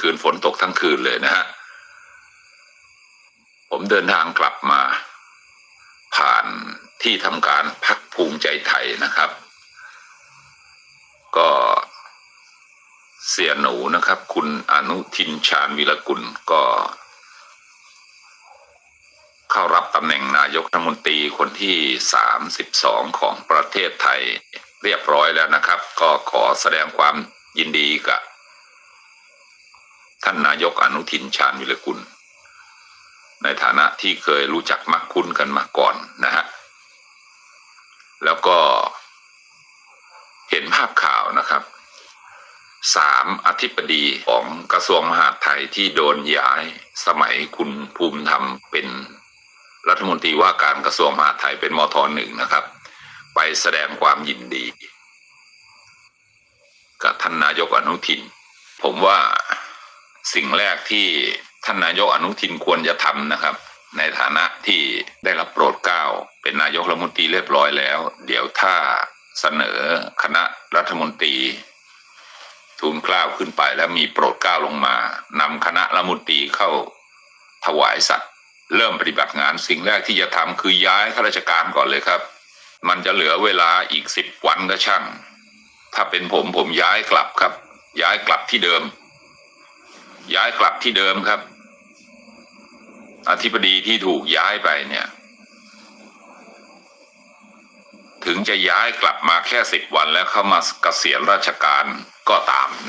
คืนฝนตกทั้งคืนเลยนะฮะ ผมเดินทางกลับมา ผ่านที่ทำการพักภูมิใจไทยนะครับ ก็เสียหนูนะครับ คุณอนุทินชาญวิรกุลก็ เข้ารับตำแหน่งนายกรัฐมนตรีคนที่ 32 ของประเทศไทยเรียบร้อยแล้วนะครับ ก็ขอแสดงความยินดีกับ ท่านนายกอนุทินชาญวิรกุล ในฐานะที่เคยรู้จักมักคุ้นกันมาก่อนนะฮะแล้วก็เห็นภาพข่าวนะครับสามอธิบดีของกระทรวงมหาดไทยที่โดนย้ายสมัยคุณภูมิธรรมเป็นรัฐมนตรีว่าการกระทรวงมหาดไทยเป็นมทหนึ่งนะครับ ไปแสดงความยินดี กับท่านนายกอนุทิน ผมว่า สิ่งแรกที่ท่านนายกอนุทินควรจะทำนะครับ ในฐานะที่ได้รับโปรดเกล้าเป็นนายกรัฐมนตรีเรียบร้อยแล้ว เดี๋ยวถ้าเสนอคณะรัฐมนตรีทูลเกล้าขึ้นไปแล้วมีโปรดเกล้าลงมานำคณะรัฐมนตรีเข้าถวายสัตว์ เริ่มปฏิบัติงานสิ่งแรกที่จะทำคือย้ายข้าราชการก่อนเลยครับ มันจะเหลือเวลาอีกสิบวันก็ช่าง ถ้าเป็นผมผมย้ายกลับครับ ย้ายกลับที่เดิม ย้ายกลับที่เดิมครับ อธิบดีที่ถูกย้ายไปเนี่ย ถึงจะย้ายกลับมาแค่สิบวันแล้วเข้ามาเกษียณราชการก็ตามนะ